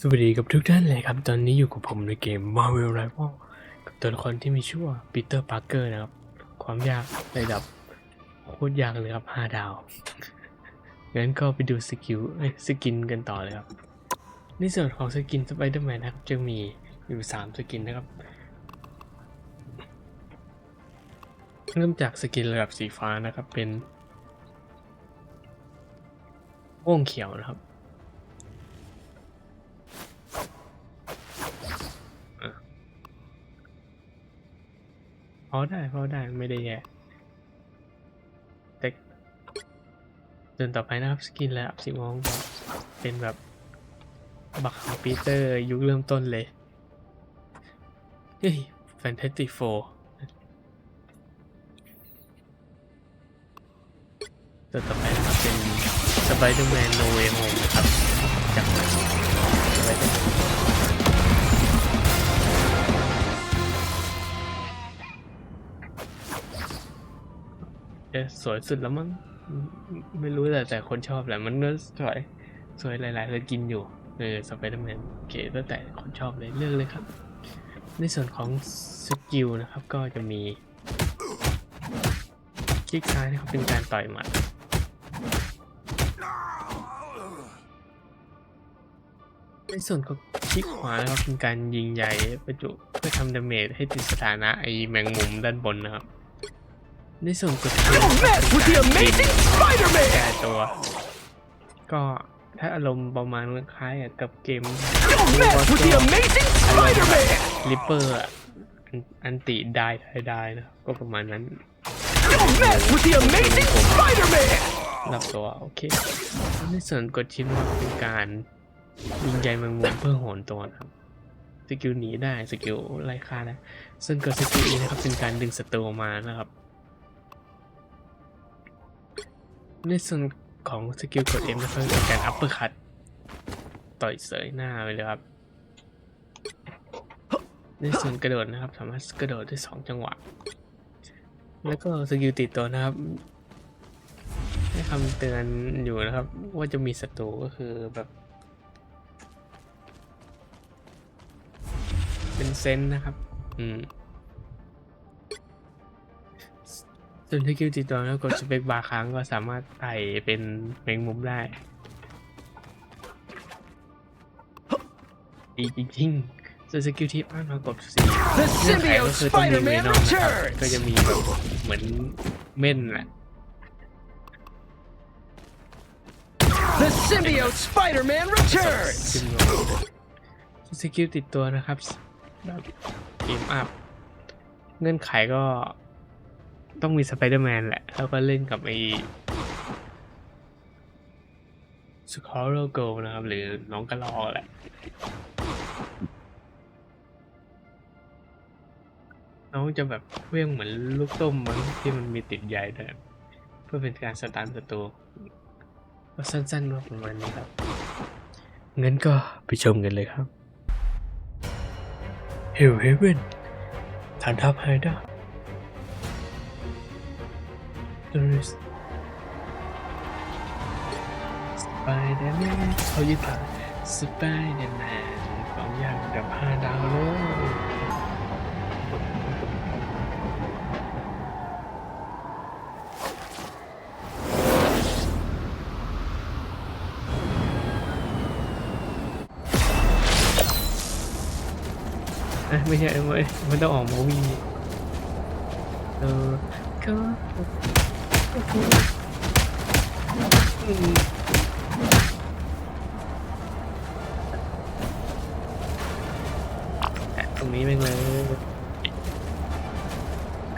สวัสดีกับทุกท่านเลยครับ ตอนนี้อยู่กับผมในเกม Marvel Rival กับตัวละครที่มีชื่อว่าปีเตอร์พาร์เกอร์นะครับ ความยากระดับโคตรยากเลยครับ 5 ดาว งั้นก็ไปดูสกิลเอ้ยสกินกันต่อเลยครับ ในส่วนของสกินสไปเดอร์แมนนะครับ จะมีอยู่ 3 สกินนะครับ เริ่มจากสกินระดับสีฟ้านะครับ เป็นม่วงเขียวนะครับ พอได้พอได้ไม่ได้แย่แต่จนต่อไปนะครับสกินแล้วสีม่วงเป็นแบบบักของปีเตอร์ยุคเริ่มต้นเลยเฮ้ยแฟนตาติโฟตัวต่อไปนะครับเป็นสไปเดอร์แมนโนเวโฮมนะครับจากสไปเดอร์ะสวยสุดแล้วมั้งไม่รู้แต่แต่คนชอบแหละมันก็สวยสวยหลายๆเลยกินอยู่เออสไปเดอร์แมนโอเคแล้วแต่คนชอบเลยเลือกเลยครับ ในส่วนของสกิลนะครับก็จะมีคลิกซ้ายนะครับเป็นการต่อยหมัดในส่วนของคลิกขวานะครับเป็นการยิงใหญ่ประจุเพื่อทำดาเมจให้ติดสถานะไอแมงมุมด้านบนนะครับ ในส่วนกดเกม met with the amazing Spider-Man แก้ตัว ก็ถ้าอารมณ์ประมาณคล้ายๆกับเกม You're met with the amazing Spider-Man ลิปเปอร์อันติได้ได้ได้นะก็ประมาณนั้น You're met with the amazing Spider-Man รับตัวโอเคในส่วนกดชิ้นว่าเป็นการยิงใยแมงมุมเพื่อโหนตัวนะครับสกิลหนีได้สกิลไล่ฆ่าได้ ซึ่งกดสกิลนี้นะครับเป็นการดึงศัตรูออกมานะครับ ในส่วนของสกิลกด M นะครับเป็นการอัปเปอร์คัตต่อยเสยหน้าไปเลยครับ ในส่วนกระโดดนะครับ สามารถกระโดดได้สองจังหวะ แล้วก็สกิลติดตัวนะครับให้คำเตือนอยู่นะครับ ว่าจะมีศัตรูก็คือแบบ เป็นเซนนะครับ อืม ส่วนสกิลติดตัวแล้วกดสเปคบาร์ค้างก็สามารถไต่เป็นแมงมุมได้ดีจริงๆส่วนสกิลที่อ้านมากดสี The เงื่อนไขก็ symbiote คือต้องมีเว Spider-Man นอมนะครับ returns ก็จะมีแบบเหมือนเม่นแหละ The symbiote Spider-Man returns ขึ้นมาสกิลติดตัวนะครับแบบเกมอัพเงื่อนไขก็ ต้องมีสไปเดอร์แมนแหละ แล้วก็เล่นกับไอ้สคอร์โรโกนะครับ หรือน้องกระรอกแหละ น้องจะแบบเวี่ยงเหมือนลูกต้มมั้งที่มันมีติดใยด้วยเพื่อเป็นการสตาร์ทศัตรูก็สั้นๆว่าประมาณนี้ครับงั้นก็ไปชมกันเลยครับ Hell Heaven ฐานทัพไฮด้า There is Spider-Man เขายึดฐาน Spider-Man ของอย่างกับห้าดาวเลยไม่ใช่ไม่มันต้องออกมาวิ่งเออก็ ตรงนี้แม่งเลย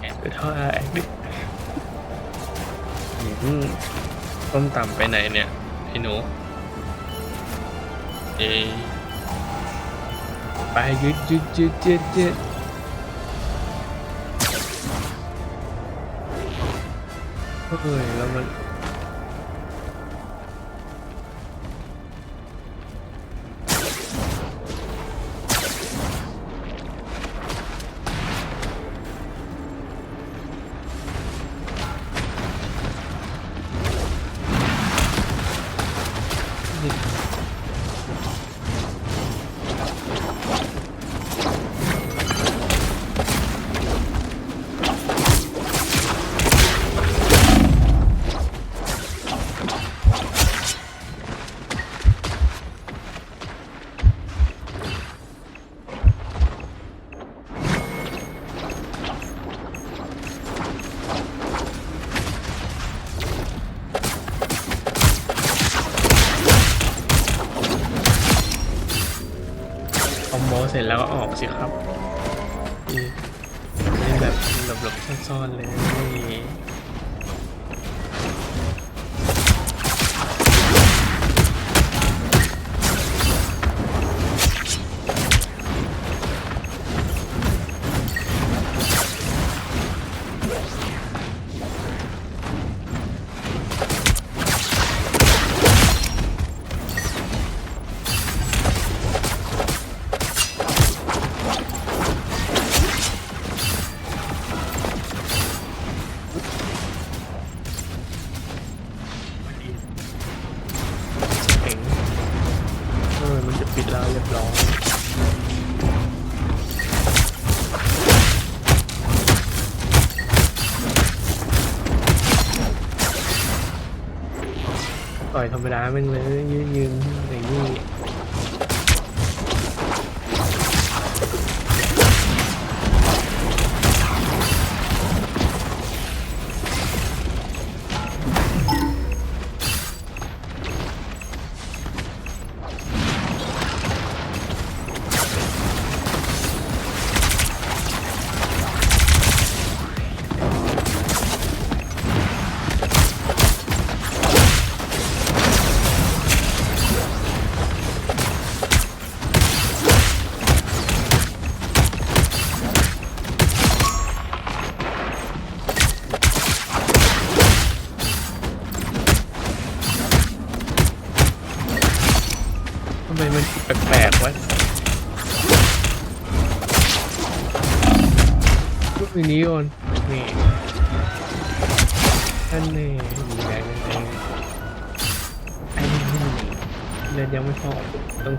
แอบไปท่อแอบดิอืมต้มต่ำไปไหนเนี่ยไอ้หนู เอไปยึดยึดยึดยึดยึด เฮ้ย สร็จแล้วก็ออกสิครับนี่แบบหลบๆซ่อนๆเลย แล้วเรียบร้อยต่อยธรรมดาแม่งเลยยืนยืนอย่างนี้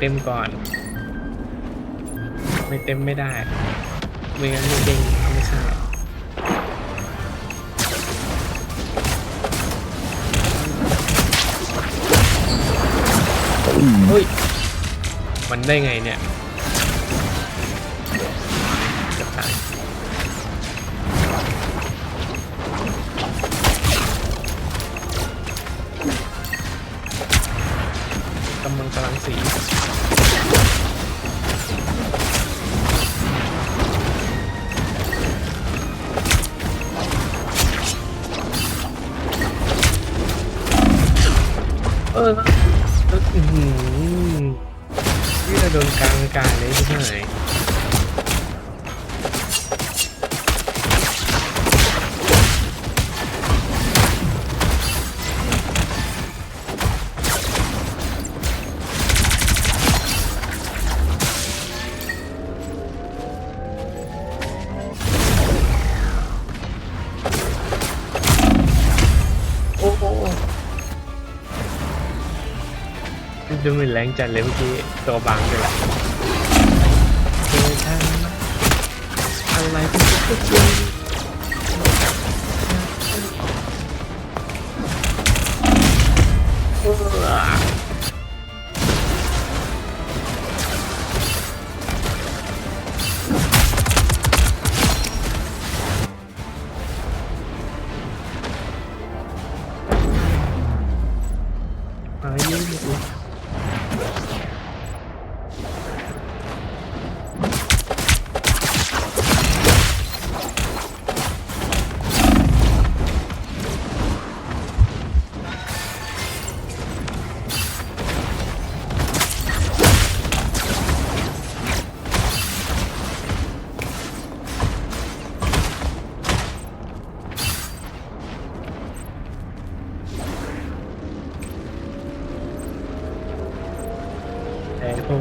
เต็มก่อน ไม่เต็มไม่ได้ไม่งั้นมันเด้งไม่ใช่เฮ้ย มันได้ไงเนี่ย เอออื้อหือนี่เราโดนกลางอากาศเลยใช่ไหม แรงจัดเลยเมื่อกี้ตัวบางเลยแหละเจอทางอะไรก็เจอ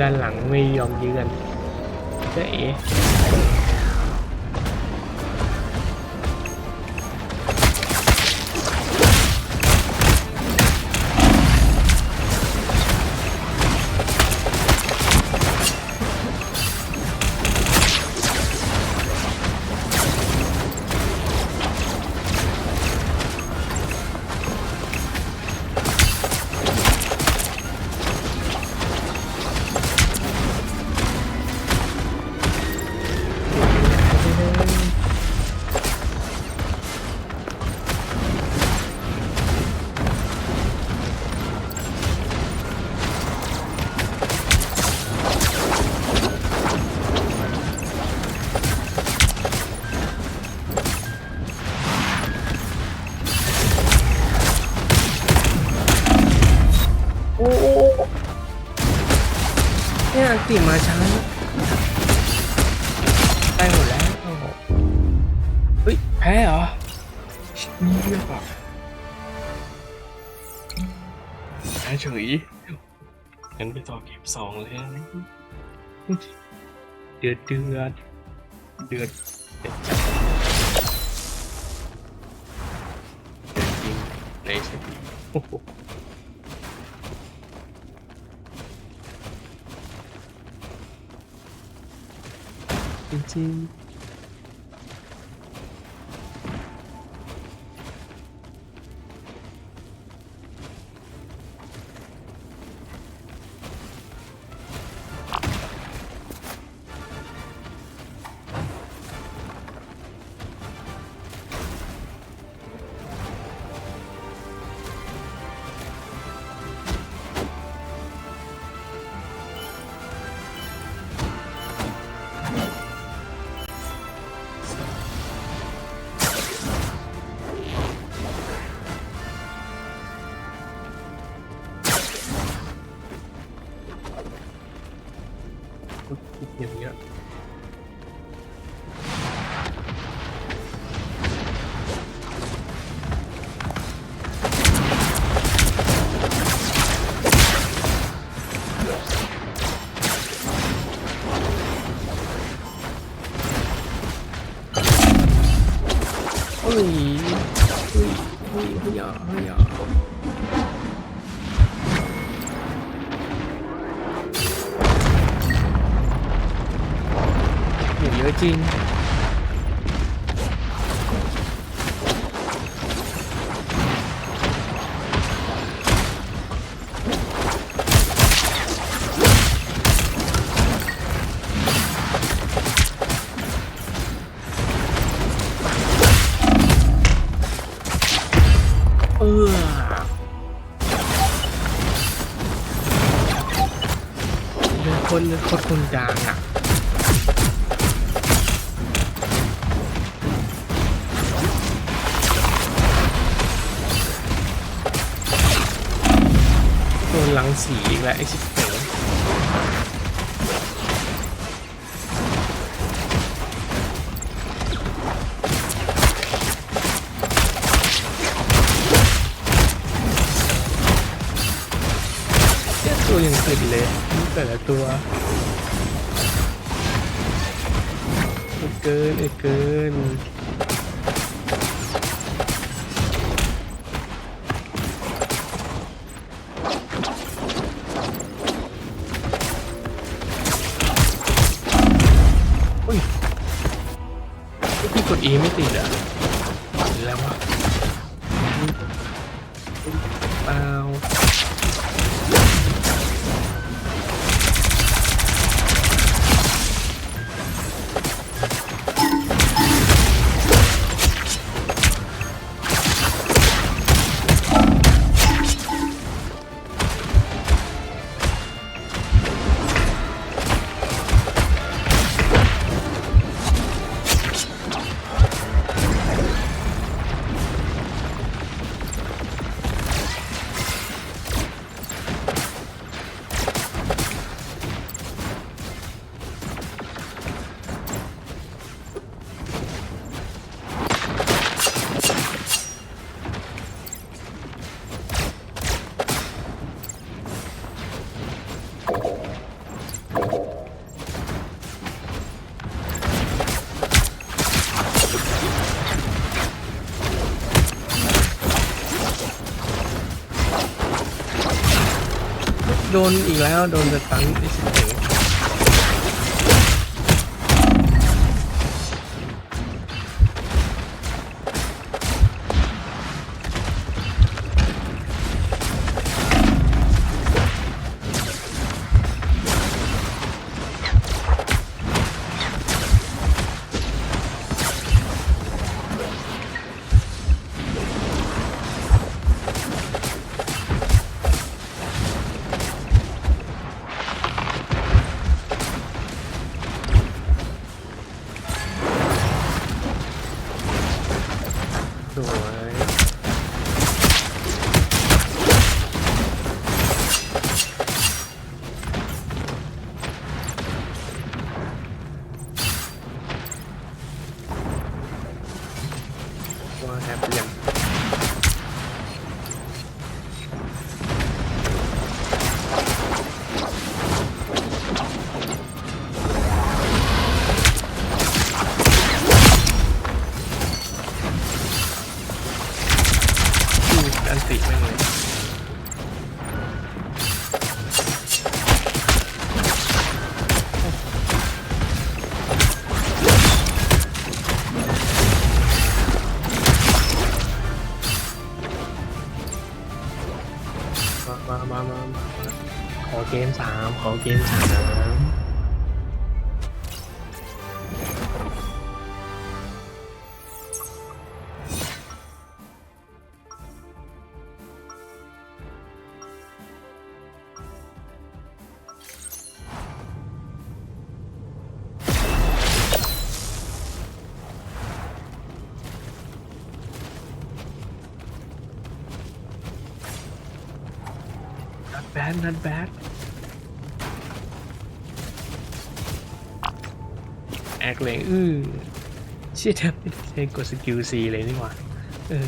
ด้านหลังไม่ยอมยืนเจ๊เอ๋ เฉยงั้นไปต่อเกมสองเลยนะเดือดเดือดเดือดเดือดจัดเดือดจริงเลยใช่ไหมโอ้โหจริงๆ เฮ้ยเฮ้ยเฮ้ยเฮ้ยอะเฮ้ยเยอะจริง เลือดคนคนจางอะโดนลังสีอีกแล้วไอ้ชิบเป๋เจ้าตัวยังติดเลยแต่ละตัว เกินเอ้เกินอุ้ยพี่กด E ไม่ติดอะ ดนอีกแล้ว โดนส นะครับยัง เกมสามขอเกมสาม เชี่ยแทบไม่ได้ใช้กดสกิลซีเลยนี่หว่าเออ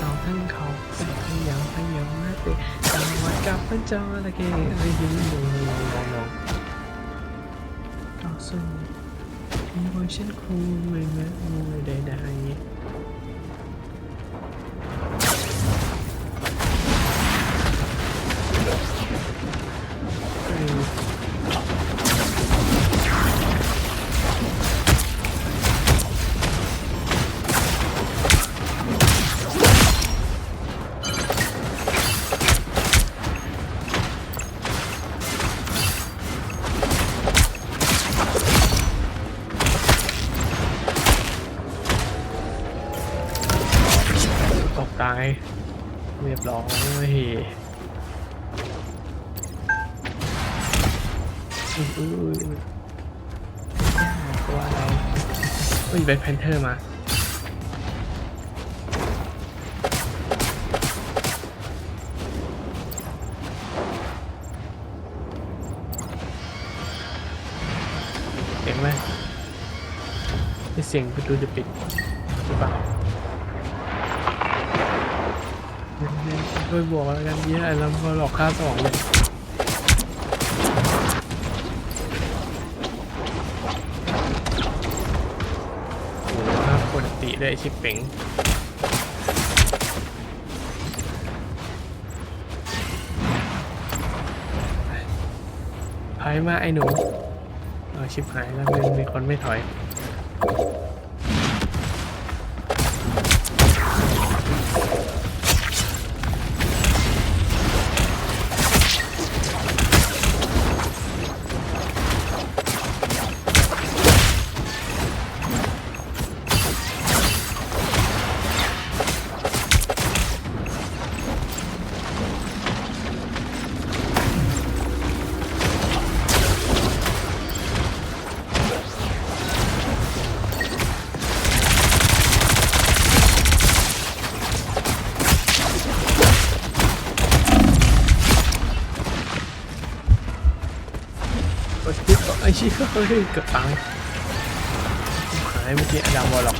สองทั้งเขาเป็นพยองพยองมาเตะตามวัดกับพระจอระเข้ไอ้ยิ้มดู มีเวอร์ชันคูลไม่แม้มวย แบ็คแพนเทอร์มาเสียงไหมไม่เสียงประตูจะปิดหรือเปล่าเน้นๆช่วยบอกแล้วกันเยอะแล้วพอหลอกค่าสองเลย ชิปเป๋งถอยมาไอ้หนู เอาชิบหายแล้วมีมีคนไม่ถอย เฮ้ยเกือบตายหายเมื่อกี้อดามวอลล็อก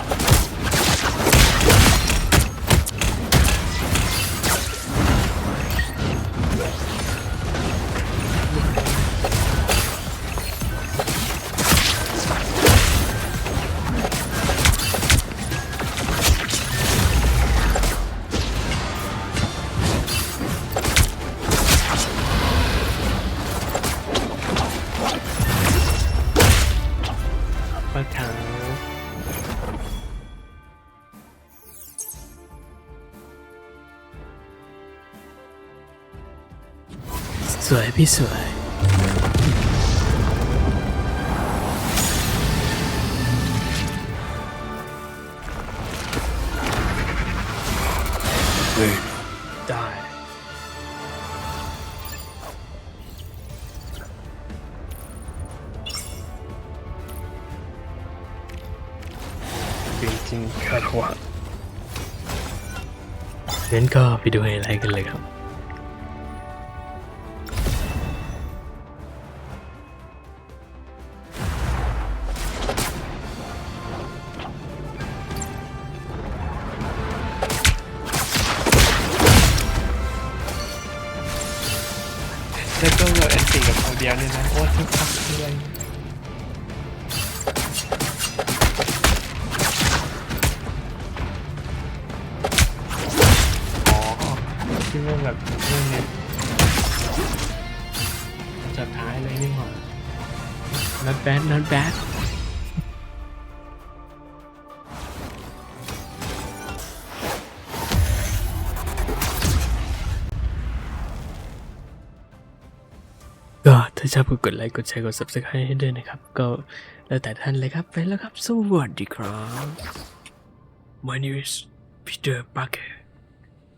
สวยพี่สวยได้ จริงๆครับว่างั้นก็ไปดูไฮไลท์กันเลยครับ แล้วก็เราแอนตี้กับเคาเดียวเนี่ยนะโอ้ที่พักเลยอ๋อที่ว่าแบบเรื่องนี้จะท้ายอะไรนี่หว่า not bad not bad ถ้าชอบก็กดไลค์กดแชร์กด subscribe ให้ด้วยนะครับ ก็แล้วแต่ท่านเลยครับไปแล้วครับ สวัสดีครับ My name is Peter Parker